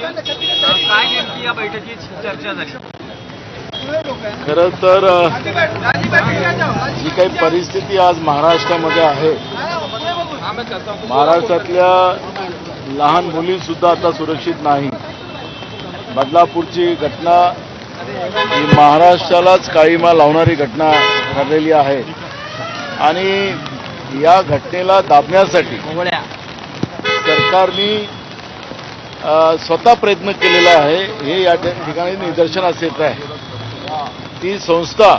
काय नेमकी या बैठकीत चर्चा झाली? खरं तर जी काही परिस्थिती आज महाराष्ट्रामध्ये आहे महाराष्ट्रातल्या लहान मुली सुद्धा आता सुरक्षित नाही. बदलापूरची घटना ही महाराष्ट्रालाच काळीमा लावणारी घटना ठरलेली आहे. आणि या घटनेला दाबण्यासाठी सरकारने स्वतः प्रयत्न केलेला आहे. हे या ठिकाणी निदर्शनास येत आहे. ती संस्था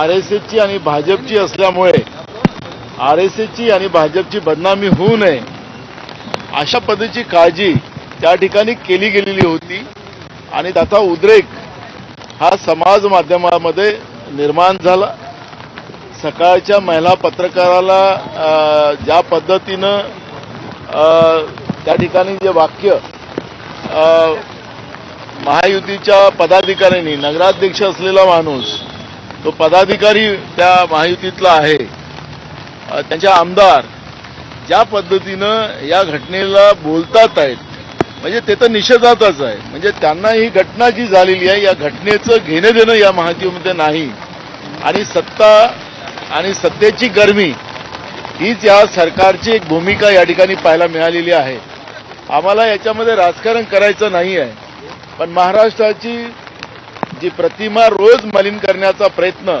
आर एस एसची आणि भाजपची असल्यामुळे आर एस एसची आणि भाजपची बदनामी होऊ नये अशा पद्धतीची काळजी त्या ठिकाणी केली गेलेली होती. आणि त्याचा उद्रेक हा समाज माध्यमामध्ये निर्माण झाला. सकाळच्या महिला पत्रकाराला ज्या पद्धतीनं त्या ठिकाणी जे वाक्य महायुतीच्या पदाधिकाऱ्यांनी नगराध्यक्ष असलेला माणूस तो पदाधिकारी त्या महायुतीतला आहे. त्यांच्या आमदार ज्या पद्धतीनं या घटनेला बोलतात आहेत म्हणजे ते तर निषेधातच आहे. म्हणजे त्यांना ही घटना जी झालेली आहे या घटनेचं घेणं देणं या महायुतीमध्ये नाही. आणि सत्ता आणि सत्तेची गरमी हीच या सरकारची एक भूमिका या ठिकाणी पाहायला मिळालेली आहे. आम्हाला याच्यामध्ये राजकारण करायचं नाही आहे. पण महाराष्ट्राची जी प्रतिमा रोज मलिन करण्याचा प्रयत्न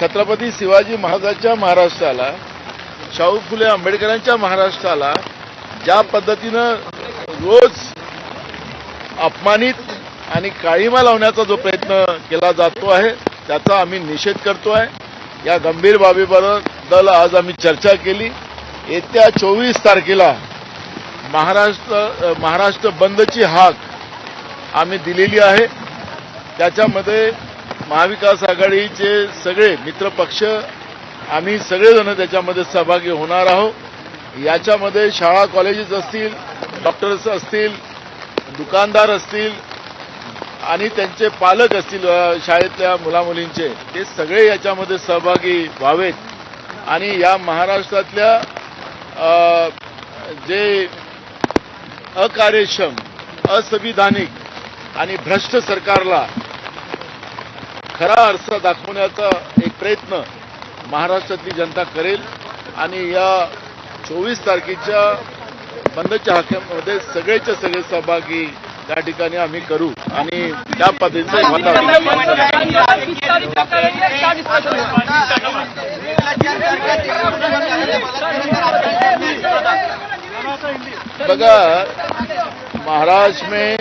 छत्रपती शिवाजी महाराजांच्या महाराष्ट्राला शाहू फुले आंबेडकरांच्या महाराष्ट्राला ज्या पद्धतीनं रोज अपमानित आणि काळीमा लावण्याचा जो प्रयत्न केला जातो आहे त्याचा आम्ही निषेध करतो आहे. या गंभीर बाबीबद्दल आज आम्ही चर्चा केली. येत्या चोवीस तारखेला महाराष्ट्र महाराष्ट्र बंदची हाक आम्ही दिलेली आहे. त्याच्यामध्ये महाविकास आघाडीचे सगळे मित्रपक्ष आम्ही सगळेजण त्याच्यामध्ये सहभागी होणार आहोत. याच्यामध्ये शाळा कॉलेजेस असतील डॉक्टर्स असतील दुकानदार असतील आणि त्यांचे पालक असतील शाळेतल्या मुलामुलींचे ते सगळे याच्यामध्ये सहभागी व्हावेत. आणि या महाराष्ट्रातल्या जे अकार्यक्षम असंविधानिक आणि भ्रष्ट सरकारला खरा आरसा दाखवण्याचा एक प्रयत्न महाराष्ट्रातली जनता करेल आणि या चोवीस तारखेच्या बंदच्या हाक्यामध्ये सगळेच्या सगळे सहभागी त्या ठिकाणी आम्ही करू आणि त्या पद्धतीचं बघा महाराष्ट्र में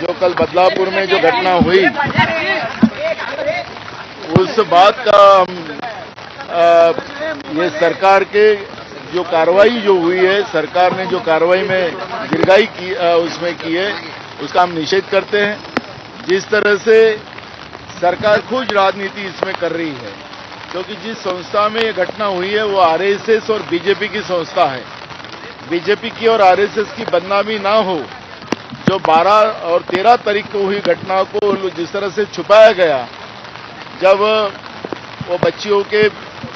जो कल बदलापुर में जो घटना हुई उस बात का हम ये सरकार के जो कार्रवाई जो हुई है सरकार ने जो कार्रवाई में गिरगाई की अ, उसमें की है उसका हम निषेध करते हैं। जिस तरह से सरकार खुद राजनीति इसमें कर रही है क्योंकि जिस संस्था में ये घटना हुई है वो आरएसएस और बीजेपी की संस्था है। बीजेपी की और आरएसएस की बदनामी ना हो, जो 12 और 13 तारीख को हुई घटना को जिस तरह से छुपाया गया, जब वो बच्चियों के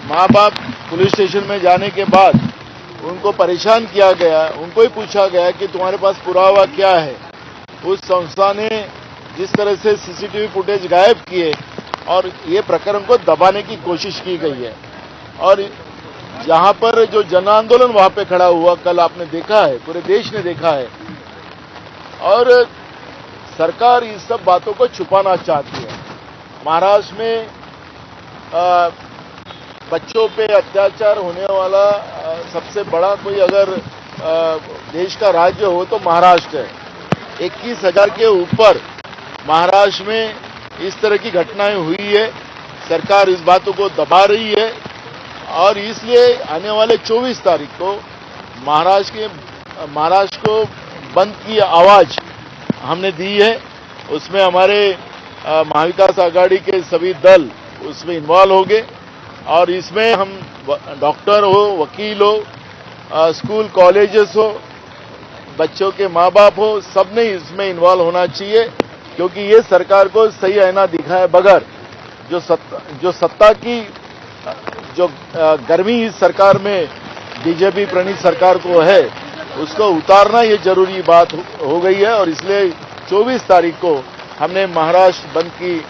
माँ बाप पुलिस स्टेशन में जाने के बाद उनको परेशान किया गया, उनको ही पूछा गया कि तुम्हारे पास पुरावा क्या है। उस संस्था ने जिस तरह से सीसीटीवी फुटेज गायब किए और ये प्रकरण को दबाने की कोशिश की गई है। और जहाँ पर जो जन आंदोलन वहाँ पे खड़ा हुआ कल आपने देखा है पूरे देश ने देखा है। और सरकार इस सब बातों को छुपाना चाहती है। महाराष्ट्र में अ, बच्चों पे अत्याचार होने वाला अ, सबसे बड़ा कोई अगर अ, देश का राज्य हो तो महाराष्ट्र है। इक्कीस हज़ार के ऊपर महाराष्ट्र में इस तरह की घटनाएँ हुई है। सरकार इस बातों को दबा रही है। और इसलिए आने वाले 24 तारीख को महाराष्ट्र के, महाराष्ट्र को बंद की आवाज़ हमने दी है। उसमें हमारे महाविकास आघाड़ी के सभी दल उसमें इन्वॉल्व हो गए और इसमें हम डॉक्टर हो, वकील हो स्कूल कॉलेजेस हो, बच्चों के माँ बाप हो सब सबने इसमें इन्वॉल्व होना चाहिए, क्योंकि ये सरकार को सही आईना दिखाए बगैर जो सत्ता जो सत्ता की जो गर्मी इस सरकार में, बीजेपी प्रणीत सरकार को है, उसको उतारना ये ज़रूरी बात हो- गई है और इसलिए 24 तारीख को हमने महाराष्ट्र बंद की।